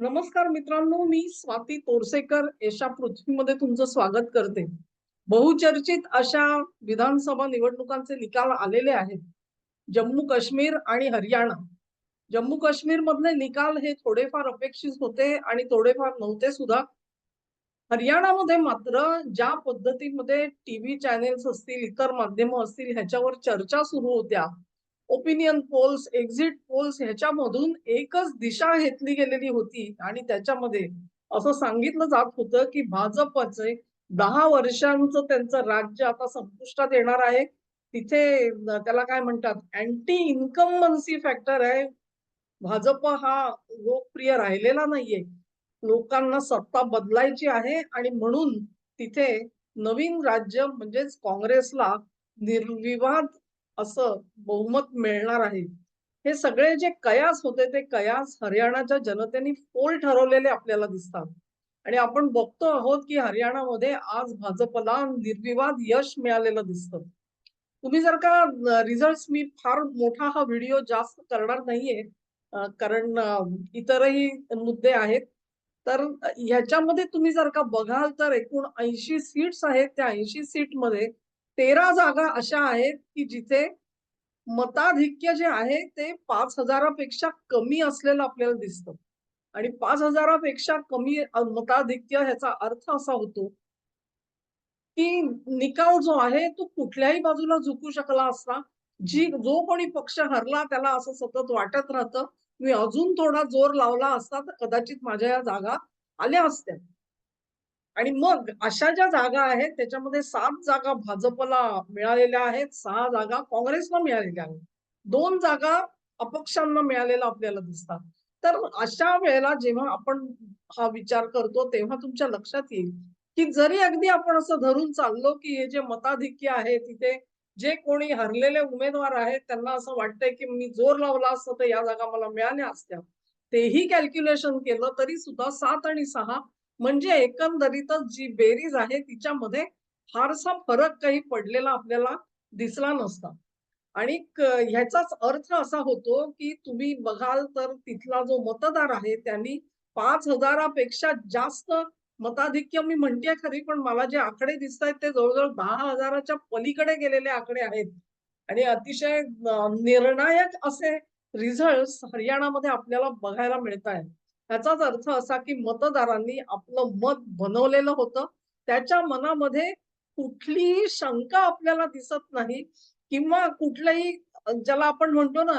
नमस्कार मित्रांनो मी स्वाती तोरसेकर एशा पृथ्वीमध्ये तुमचं स्वागत करते. बहुचर्चित अशा विधानसभा निवडणुकांचे निकाल आलेले आहेत. जम्मू काश्मीर आणि हरियाणा. जम्मू काश्मीर मधले निकाल हे थोडेफार अपेक्षित होते आणि थोडेफार नव्हते सुद्धा. हरियाणामध्ये मात्र ज्या पद्धतीमध्ये टीव्ही चॅनेल्स असतील इतर माध्यम असतील ह्याच्यावर चर्चा सुरू होत्या. ओपिनियन पोल्स एक्झिट पोल्स ह्याच्यामधून एकच दिशा घेतली गेलेली होती. आणि त्याच्यामध्ये असं सांगितलं जात होतं की भाजपचे दहा वर्षांचं त्यांचं राज्य आता संपुष्टात येणार आहे. तिथे त्याला काय म्हणतात? अँटी इन्कमन्सी फॅक्टर आहे. भाजप हा लोकप्रिय राहिलेला नाहीये. लोकांना सत्ता बदलायची आहे आणि म्हणून तिथे नवीन राज्य म्हणजेच काँग्रेसला निर्विवाद असं बहुमत मिळणार आहे. हे सगळे जे कयास होते ते कयास हरियाणाच्या जनतेने फोल ठरवलेले आपल्याला दिसतात. आणि आपण बघतो आहोत की हरियाणामध्ये आज भाजपला निर्विवाद यश मिळालेलं दिसतं. तुम्ही जर का रिझल्ट मी फार मोठा हा व्हिडिओ जास्त करणार नाहीये कारण इतरही मुद्दे आहेत. तर ह्याच्यामध्ये तुम्ही जर का बघाल तर एकूण ऐंशी सीट्स आहेत. त्या ऐंशी सीटमध्ये तेरा जागा अशा आहेत की जिथे मताधिक्य जे आहे ते पाच हजारापेक्षा कमी असलेलं आपल्याला दिसतं. आणि पाच हजारापेक्षा कमी मताधिक्य ह्याचा अर्थ असा होतो की निकाल जो आहे तो कुठल्याही बाजूला झुकू शकला असता जी जो कोणी पक्ष हरला त्याला असं सतत वाटत राहतं. मी अजून थोडा जोर लावला असता तर कदाचित माझ्या या जागा आल्या असत्या. आणि मग अशा ज्या जागा आहेत त्याच्यामध्ये सात जागा भाजपला मिळालेल्या आहेत सहा जागा काँग्रेसला मिळालेल्या आहेत. दोन जागा अपक्षांना मिळालेल्या आपल्याला दिसतात. तर अशा वेळेला जेव्हा आपण हा विचार करतो तेव्हा तुमच्या लक्षात येईल की जरी अगदी आपण असं धरून चाललो की हे जे मताधिक्य आहे तिथे जे कोणी हरलेले उमेदवार आहेत त्यांना असं वाटतंय की मी जोर लावला असतं तर या जागा मला मिळाल्या असत्या. तेही कॅल्क्युलेशन केलं तरी सुद्धा सात आणि सहा म्हणजे एकंदरीतच जी बेरीज आहे तिच्यामध्ये फारसा फरक काही पडलेला आपल्याला दिसला नसता. आणि ह्याचाच अर्थ असा होतो की तुम्ही बघाल तर तिथला जो मतदार आहे त्यांनी पाच हजारापेक्षा जास्त मताधिक्य मी म्हणते खरी पण मला जे आकडे दिसत आहेत ते जवळजवळ दहा हजाराच्या पलीकडे गेलेले आकडे आहेत. आणि अतिशय निर्णायक असे रिझल्ट हरियाणामध्ये आपल्याला बघायला मिळत आहेत याचाच अर्थ असा की मतदारांनी आपलं मत बनवलेलं होतं. त्याच्या मनामध्ये कुठलीही शंका आपल्याला दिसत नाही किंवा कुठलंही ज्याला आपण म्हणतो ना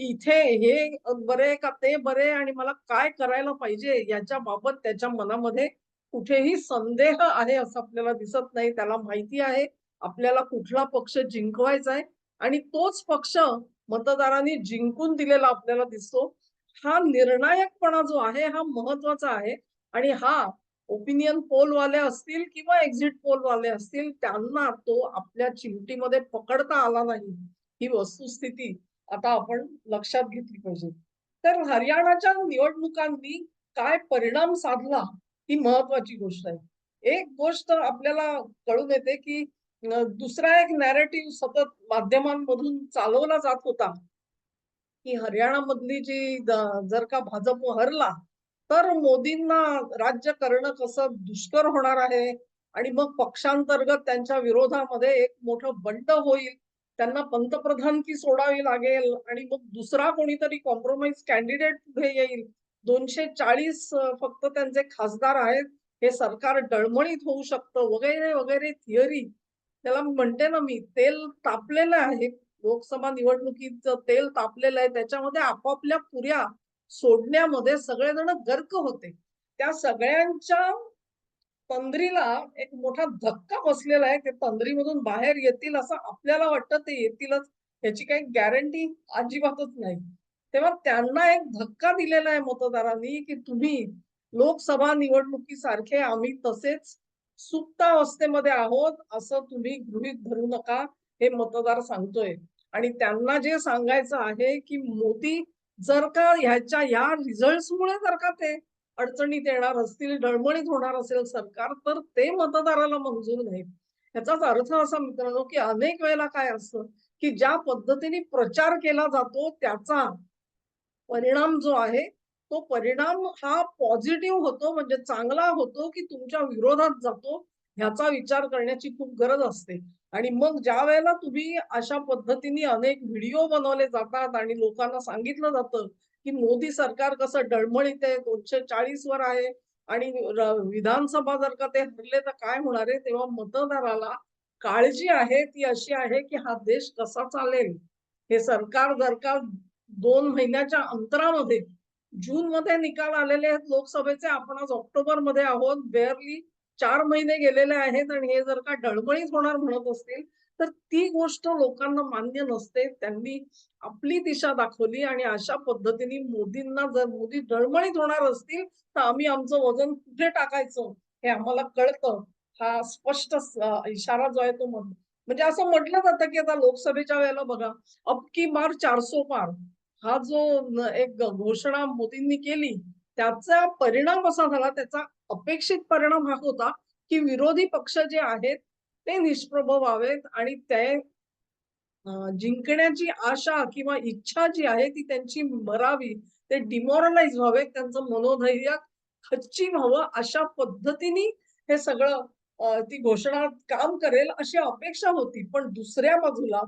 इथे हे बरे का ते बरे आणि मला काय करायला पाहिजे याच्या बाबत त्याच्या मनामध्ये कुठेही संदेह आहे असं आपल्याला दिसत नाही. त्याला माहिती आहे आपल्याला कुठला पक्ष जिंकवायचा आहे आणि तोच पक्ष मतदारांनी जिंकून दिलेला आपल्याला दिसतो. हा निर्णायकपणा जो आहे हा महत्त्वाचा आहे. आणि हा ओपिनियन पोल वाले असतील किंवा एक्झिट पोल वाले असतील त्यांना तो आपल्या चिमटीमध्ये पकडता आला नाही. ही वस्तुस्थिती आता आपण लक्षात घेतली पाहिजे. तर हरियाणाच्या निवडणुकांनी काय परिणाम साधला ही महत्वाची गोष्ट आहे. एक गोष्ट आपल्याला कळून येते की दुसरा एक नॅरेटिव्ह सतत माध्यमांमधून चालवला जात होता. की हरियाणा मधली जी जर का भाजप हरला तर मोदींना राज्य करणं कसं दुष्कर होणार आहे? आणि मग पक्षांतर्गत त्यांच्या विरोधामध्ये एक मोठं बंड होईल. त्यांना पंतप्रधान की सोडावी लागेल. आणि मग दुसरा कोणीतरी कॉम्प्रोमाइज कॅन्डिडेट पुढे येईल. दोनशे चाळीस फक्त त्यांचे खासदार आहेत. हे सरकार डळमळीत होऊ शकतं. वगैरे वगैरे थिअरी त्याला म्हणते ना मी तेल तापलेलं आहे. लोकसभा निवडणुकीचं तेल तापलेलं आहे त्याच्यामध्ये आपापल्या पुऱ्या सोडण्यामध्ये सगळेजण गर्क होते. त्या सगळ्यांच्या तंद्रीला एक मोठा धक्का बसलेला आहे ते तंद्रीमधून बाहेर येतील असं आपल्याला वाटतं ते येतीलच याची काही गॅरंटी अजिबातच नाही. तेव्हा त्यांना एक धक्का दिलेला आहे मतदारांनी की तुम्ही लोकसभा निवडणुकीसारखे आम्ही तसेच सुप्तावस्थेमध्ये आहोत असं तुम्ही गृहित धरू नका हे मतदार सांगतोय. आणि त्यांना जे सांगायचं आहे की मोदी जर का ह्याच्या या रिझल्टमुळे जर का ते अडचणीत येणार असतील डळमळीत होणार असेल सरकार तर ते मतदाराला मंजूर नाही. ह्याचाच अर्थ असा मित्रांनो की अनेक वेळेला काय असतं की ज्या पद्धतीने प्रचार केला जातो त्याचा परिणाम जो आहे तो परिणाम हा पॉझिटिव्ह होतो म्हणजे चांगला होतो की तुमच्या विरोधात जातो ह्याचा विचार करण्याची खूप गरज असते. आणि मग ज्या वेळेला तुम्ही अशा पद्धतीने अनेक व्हिडिओ बनवले जातात आणि लोकांना सांगितलं जातं की मोदी सरकार कसं डळमळीत आहे दोनशे चाळीस वर आहे आणि विधानसभा जर का ते हरले तर काय होणार आहे? तेव्हा मतदाराला काळजी आहे ती अशी आहे की हा देश कसा चालेल? हे सरकार जर का दोन महिन्याच्या अंतरामध्ये जून मध्ये निकाल आलेले आहेत लोकसभेचे आपण आज ऑक्टोबरमध्ये आहोत बेअरली चार महिने गेलेले आहेत आणि हे जर का डळमळीत होणार म्हणत असतील तर ती गोष्ट लोकांना मान्य नसते. त्यांनी आपली दिशा दाखवली आणि अशा पद्धतीने मोदींना जर मोदी डळमळीत होणार असतील तर आम्ही आमचं वजन कुठे टाकायचं हे आम्हाला कळतं. हा स्पष्ट इशारा जो आहे तो म्हणजे असं म्हटलं जातं की आता लोकसभेच्या वेळेला बघा अबकी मार चारसो पार. हा जो एक घोषणा मोदींनी केली त्याचा परिणाम असा झाला त्याचा अपेक्षित परिणाम हा होता की विरोधी पक्ष जे आहेत ते निष्प्रभ व्हावेत आणि ते जिंकण्याची आशा किंवा इच्छा जी आहे ती त्यांची मरावी ते डिमोरलाइज व्हावे त्यांचं मनोधैर्य खच्ची व्हावं अशा पद्धतीने हे सगळं ती घोषणा काम करेल अशी अपेक्षा होती. पण दुसऱ्या बाजूला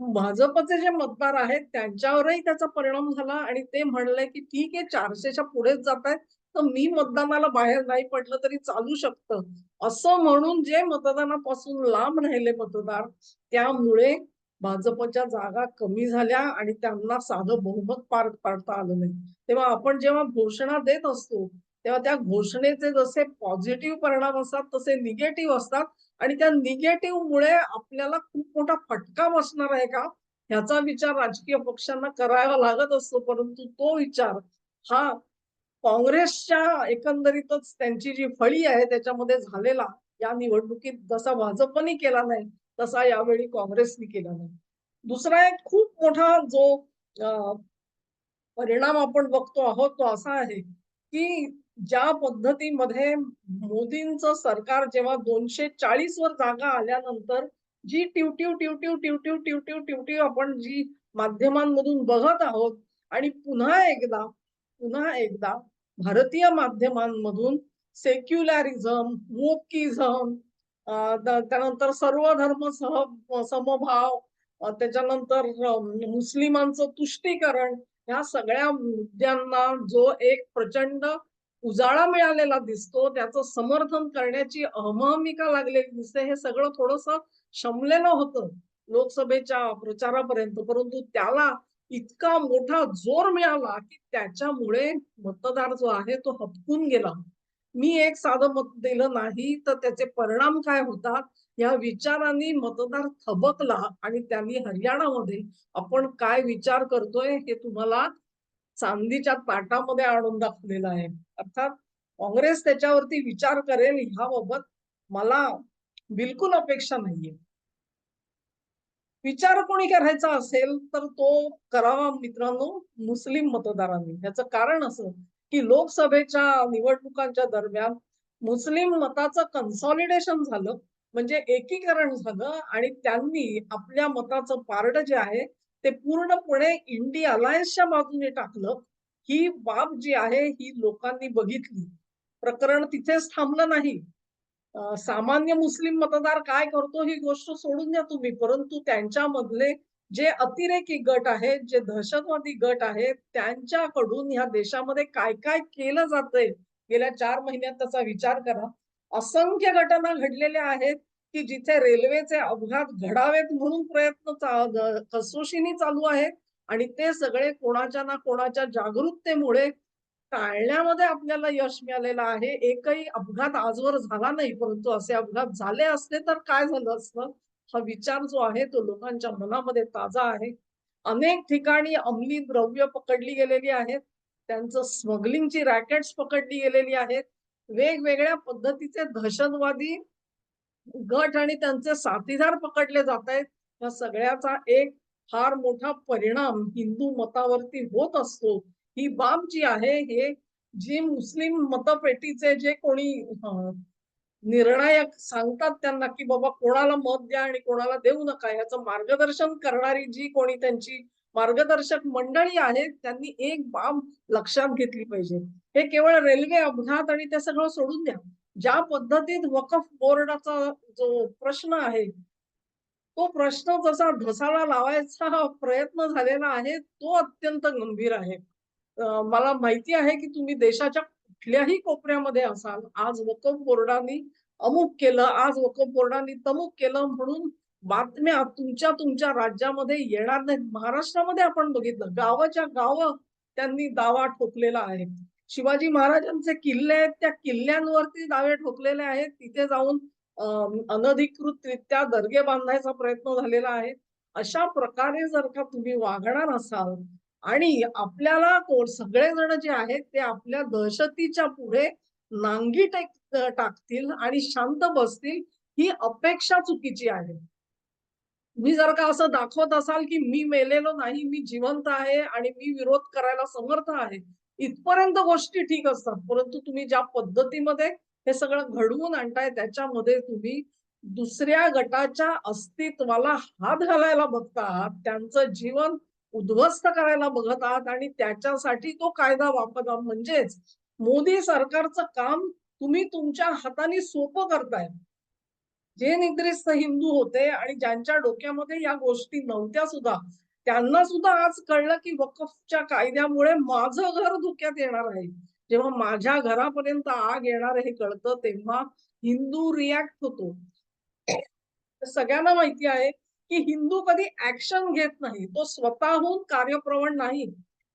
भाजपचे जे मतदार आहेत त्यांच्यावरही त्याचा परिणाम झाला आणि ते म्हणले की ठीक आहे चारशेच्या पुढेच जात आहेत तर मी मतदानाला बाहेर नाही पडलं तरी चालू शकतं. असं म्हणून जे मतदानापासून लांब राहिले मतदार त्यामुळे भाजपच्या जागा कमी झाल्या आणि त्यांना साधं बहुमत पार पाडता आलं नाही. तेव्हा आपण जेव्हा घोषणा देत असतो तेव्हा त्या घोषणेचे जसे पॉझिटिव्ह परिणाम असतात तसे निगेटिव्ह असतात. आणि त्या निगेटिव्ह मुळे आपल्याला खूप मोठा फटका बसणार आहे का? ह्याचा विचार राजकीय पक्षांना करावा लागत असतो परंतु तो विचार हा काँग्रेसच्या एकंदरीतच त्यांची जी फळी आहे त्याच्यामध्ये झालेला या निवडणुकीत जसा भाजपने केला नाही तसा यावेळी काँग्रेसने केला नाही दुसरा एक खूप मोठा जो परिणाम आपण बघतो आहोत तो असा आहे की ज्या पद्धतीमध्ये मोदींचं सरकार जेव्हा दोनशे चाळीस वर जागा आल्यानंतर जी टिवटिव टिवटिव टिवटिव टिवटिव टिवटिव आपण जी माध्यमांमधून बघत आहोत आणि पुन्हा एकदा पुन्हा एकदा भारतीय माध्यमांमधून सेक्युलॅरिझम मोकिझम त्यानंतर सर्व धर्म सह समभाव त्याच्यानंतर मुस्लिमांचं तुष्टीकरण ह्या सगळ्या मुद्द्यांना जो एक प्रचंड उजाळा मिळालेला दिसतो त्याचं समर्थन करण्याची अहमहमिका लागलेली दिसते हे सगळं थोडस शमलेलं होतं लोकसभेच्या प्रचारापर्यंत. परंतु त्याला इतका मोठा जोर मिळाला की त्याच्यामुळे मतदार जो आहे तो हपकून गेला. मी एक साधं मत दिलं नाही तर त्याचे परिणाम काय होतात? या विचारांनी मतदार थबकला आणि त्यांनी हरियाणामध्ये आपण काय विचार करतोय हे तुम्हाला चांदीच्या ताटामध्ये आणून दाखवलेलं आहे. अर्थात काँग्रेस त्याच्यावरती विचार करेल ह्याबाबत मला बिलकुल अपेक्षा नाहीये. विचार कोणी करायचा असेल तर तो करावा मित्रांनो मुस्लिम मतदारांनी. याचं कारण असं की लोकसभेच्या निवडणुकांच्या दरम्यान मुस्लिम मताचं कन्सॉलिडेशन झालं म्हणजे एकीकरण झालं आणि त्यांनी आपल्या मताचं पारड जे आहे ते पूर्णपणे इंडी अलायन्सच्या बाजूने टाकलं. ही बाब जी आहे ही लोकांनी बघितली. प्रकरण तिथेच थांबलं नाही. सामान्य मुस्लिम मतदार काय करतो ही गोष्ट सोडून द्या तुम्ही. परंतु त्यांच्यामधले जे अतिरेकी गट आहेत जे दहशतवादी गट आहेत त्यांच्याकडून ह्या देशामध्ये काय काय केलं जातंय गेल्या चार महिन्यात त्याचा विचार करा. असंख्य घटना घडलेल्या आहेत की जिथे रेल्वेचे अपघात घडावेत म्हणून प्रयत्न कसोशीनी कसोशीने चालू आहेत आणि ते सगळे कोणाच्या ना कोणाच्या जागरूकतेमुळे टाळण्यामध्ये आपल्याला यश मिळालेलं आहे. एकही अपघात आजवर झाला नाही परंतु असे अपघात झाले असते तर काय झालं असतं हा विचार जो आहे तो लोकांच्या मनामध्ये ताजा आहे. अनेक ठिकाणी अंमली द्रव्य पकडली गेलेली आहेत. त्यांचं स्मगलिंगची रॅकेट्स पकडली गेलेली आहेत. वेगवेगळ्या पद्धतीचे दहशतवादी गट आणि त्यांचे साथीदार पकडले जात आहेत. या सगळ्याचा एक फार मोठा परिणाम हिंदू मतावरती होत असतो. ही बाब जी आहे हे जी मुस्लिम मतपेटीचे जे कोणी निर्णायक सांगतात त्यांना की बाबा कोणाला मत द्या आणि कोणाला देऊ नका याचं मार्गदर्शन करणारी जी कोणी त्यांची मार्गदर्शक मंडळी आहेत त्यांनी एक बाब लक्षात घेतली पाहिजे. हे केवळ रेल्वे अपघात आणि ते सगळं सोडून द्या. ज्या पद्धतीत वकफ बोर्डाचा जो प्रश्न आहे तो प्रश्न जसा ढसाळा लावायचा प्रयत्न झालेला आहे तो अत्यंत गंभीर आहे. मला माहिती आहे की तुम्ही देशाच्या कुठल्याही कोपऱ्यामध्ये असाल आज वकफ बोर्डाने अमुक केलं आज वकफ बोर्डाने तमुक केलं म्हणून बातम्या तुमच्या तुमच्या राज्यामध्ये येणार नाहीत. महाराष्ट्रामध्ये आपण बघितलं गावाच्या गाव त्यांनी दावा ठोकलेला आहे. शिवाजी महाराजांचे किल्ले आहेत त्या किल्ल्यांवरती दावे ठोकलेले आहेत. तिथे जाऊन अनधिकृतरित्या दर्गे बांधायचा प्रयत्न झालेला आहे. अशा प्रकारे जर का तुम्ही वागणार असाल आणि आपल्याला कोण सगळेजण जे आहेत ते आपल्या दहशतीच्या पुढे नांगी टेक टाकतील आणि शांत बसतील ही अपेक्षा चुकीची आहे. तुम्ही जर का असं दाखवत असाल की मी मेलेलो नाही मी जिवंत आहे आणि मी विरोध करायला समर्थ आहे इथपर्यंत गोष्टी ठीक असतात. परंतु तुम्ही ज्या पद्धतीमध्ये हे सगळं घडवून आणताय त्याच्यामध्ये तुम्ही दुसऱ्या गटाच्या अस्तित्वाला हात घालायला बघता आहात. त्यांचं जीवन उद्ध्वस्त करायला बघत आहात आणि त्याच्यासाठी तो कायदा वापरता म्हणजेच मोदी सरकारचं काम तुम्ही तुमच्या हाताने सोपं करताय. जे निद्रिस्त हिंदू होते आणि ज्यांच्या डोक्यामध्ये या गोष्टी नव्हत्या सुद्धा त्यांना सुद्धा आज कळलं की वकफच्या कायद्यामुळे माझं घर धोक्यात येणार आहे. जेव्हा माझ्या घरापर्यंत आग येणार हे कळतं तेव्हा हिंदू रिॲक्ट होतो. सगळ्यांना माहिती आहे की हिंदू कधी ऍक्शन घेत नाही. तो स्वतःहून कार्यप्रवण नाही.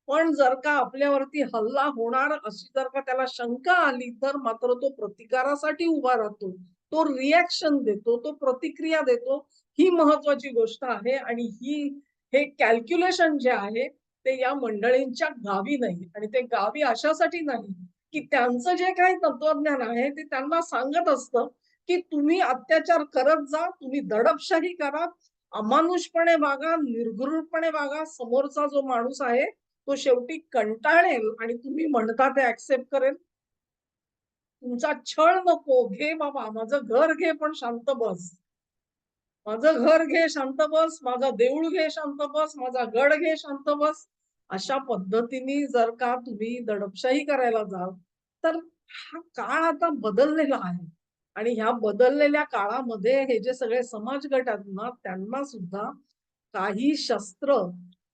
पण जर का आपल्यावरती हल्ला होणार अशी जर का त्याला शंका आली तर मात्र तो प्रतिकारासाठी उभा राहतो. तो रिॲक्शन देतो तो प्रतिक्रिया देतो. ही महत्वाची गोष्ट आहे आणि ही हे कॅल्क्युलेशन जे आहे ते या मंडळींच्या गावी नाही. आणि ते गावी अशासाठी नाही की त्यांचं जे काही तत्वज्ञान आहे ते त्यांना सांगत असतं की तुम्ही अत्याचार करत जा तुम्ही दडपशाही करा अमानुषपणे वागा निर्घृणपणे वागा समोरचा जो माणूस आहे तो शेवटी कंटाळेल आणि तुम्ही म्हणता ते ऍक्सेप्ट करेल. तुमचा छळ नको. घे बाबा माझं घर घे पण शांत बस. माझं घर घे शांत बस. माझा देऊळ घे शांत बस. माझा गड घे शांत बस. अशा पद्धतीने जर का तुम्ही दडपशाही करायला जाल तर हा काळ आता बदललेला आहे. आणि ह्या बदललेल्या काळामध्ये हे जे सगळे समाज गट आहेत ना त्यांना सुद्धा काही शस्त्र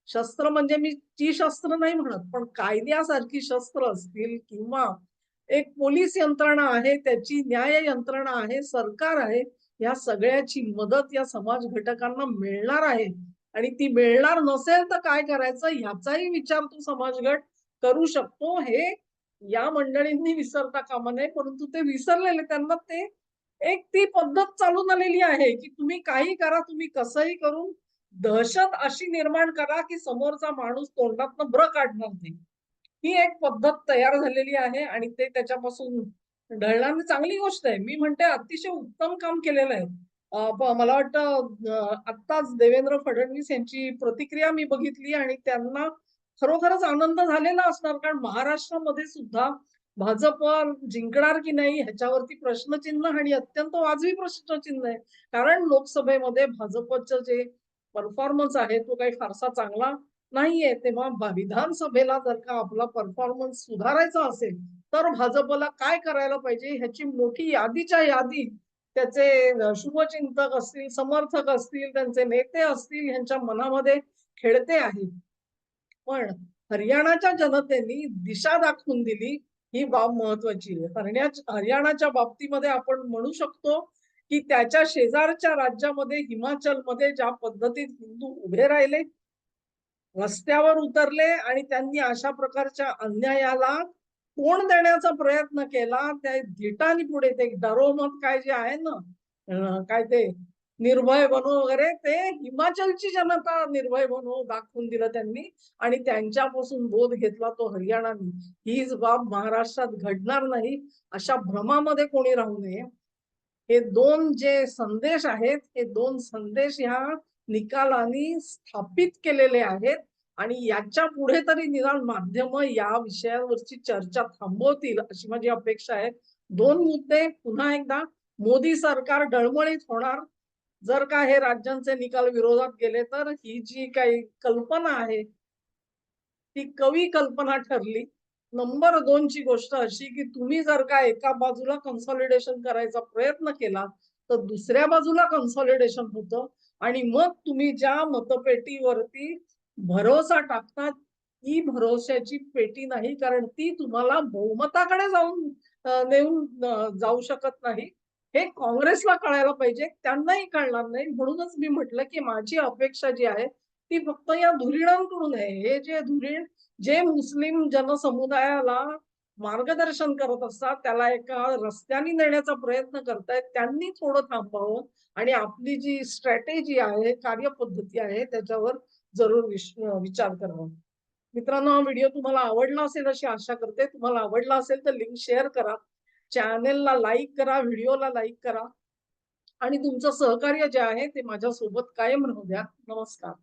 शस्त्र म्हणजे मी ती शस्त्र नाही म्हणत पण कायद्यासारखी शस्त्र असतील किंवा एक पोलीस यंत्रणा आहे त्याची न्याय यंत्रणा आहे सरकार आहे या सगळ्याची मदत या समाज घटकांना मिळणार आहे. आणि ती मिळणार नसेल तर काय करायचं? ह्याचाही विचार तो समाज गट करू शकतो. हे या मंडळींनी विसरता कामा नये परंतु ते विसरलेले त्यांना ते एक ती पद्धत चालून आलेली आहे की तुम्ही काही करा तुम्ही कसंही करून दहशत अशी निर्माण करा की समोरचा माणूस तोंडात ब्र काढणार नाही. ही एक पद्धत तयार झालेली आहे आणि ते त्याच्यापासून ढळणार चांगली गोष्ट आहे. मी म्हणते अतिशय उत्तम काम केलेलं आहे. मला वाटतं आत्ताच देवेंद्र फडणवीस यांची प्रतिक्रिया मी बघितली आणि त्यांना खरोखरच आनंद झालेला असणार. कारण महाराष्ट्रामध्ये सुद्धा भाजप जिंकणार की नाही ह्याच्यावरती प्रश्नचिन्ह आणि अत्यंत वाजवी प्रश्नचिन्ह आहे. कारण लोकसभेमध्ये भाजपचं जे परफॉर्मन्स आहे तो काही फारसा चांगला नाहीये. तेव्हा विधानसभेला जर का आपला परफॉर्मन्स सुधारायचा असेल तर भाजपला काय करायला पाहिजे? ह्याची मोठी यादीच्या यादी त्याचे शुभचिंतक असतील समर्थक असतील त्यांचे नेते असतील ह्यांच्या मनामध्ये खेळते आहे. पण हरियाणाच्या जनतेने दिशा दाखवून दिली ही बाब महत्वाची आहे. हरण्या हरियाणाच्या बाबतीमध्ये आपण म्हणू शकतो की त्याच्या शेजारच्या राज्यामध्ये हिमाचलमध्ये ज्या पद्धतीत हिंदू उभे राहिले रस्त्यावर उतरले आणि त्यांनी अशा प्रकारच्या अन्यायाला तोंड देण्याचा प्रयत्न केला त्या धिटानी पुढे ते डरोमत काय जे आहे ना काय ते निर्भय बनो वगैरे ते हिमाचलची जनता निर्भय बनो दाखवून दिलं त्यांनी. आणि त्यांच्यापासून बोध घेतला तो हरियाणाने. हीच बाब महाराष्ट्रात घडणार नाही अशा भ्रमामध्ये कोणी राहू नये. हे दोन जे संदेश आहेत हे दोन संदेश ह्या निकालांनी स्थापित केलेले आहेत. आणि याच्यापुढे तरी निदान माध्यम या विषयावरची चर्चा थांबवतील अशी माझी अपेक्षा आहे. दोन मुद्दे पुन्हा एकदा. मोदी सरकार डळमळीत होणार जर का हे राज्यांचे निकाल विरोधात गेले तर ही जी काही कल्पना आहे ती कवी कल्पना ठरली. नंबर दोन ची गोष्ट अशी की तुम्ही जर का एका बाजूला कन्सॉलिडेशन करायचा प्रयत्न केला तर दुसऱ्या बाजूला कन्सॉलिडेशन होतं. आणि मग तुम्ही ज्या मतपेटीवरती भरोसा टाकतात ती भरोश्याची पेटी नाही कारण ती तुम्हाला बहुमताकडे जाऊन नेऊन जाऊ शकत नाही. हे काँग्रेसला कळायला पाहिजे त्यांनाही कळणार नाही. म्हणूनच मी म्हटलं की माझी अपेक्षा जी आहे ती फक्त या धुरीणांकडून आहे. हे जे धुरीण जे मुस्लिम जनसमुदायाला मार्गदर्शन करत असतात त्याला एका रस्त्याने नेण्याचा प्रयत्न करतायत त्यांनी थोडं थांबावं आणि आपली जी स्ट्रॅटेजी आहे कार्यपद्धती आहे त्याच्यावर जरूर विचार करावा. मित्रांनो हा व्हिडिओ तुम्हाला आवडला असेल अशी आशा करते. तुम्हाला आवडला असेल तर लिंक शेअर करा. चॅनेलला लाईक करा व्हिडिओला लाईक करा. आणि तुमचं सहकार्य जे आहे ते माझ्या सोबत कायम राहू द्या. नमस्कार.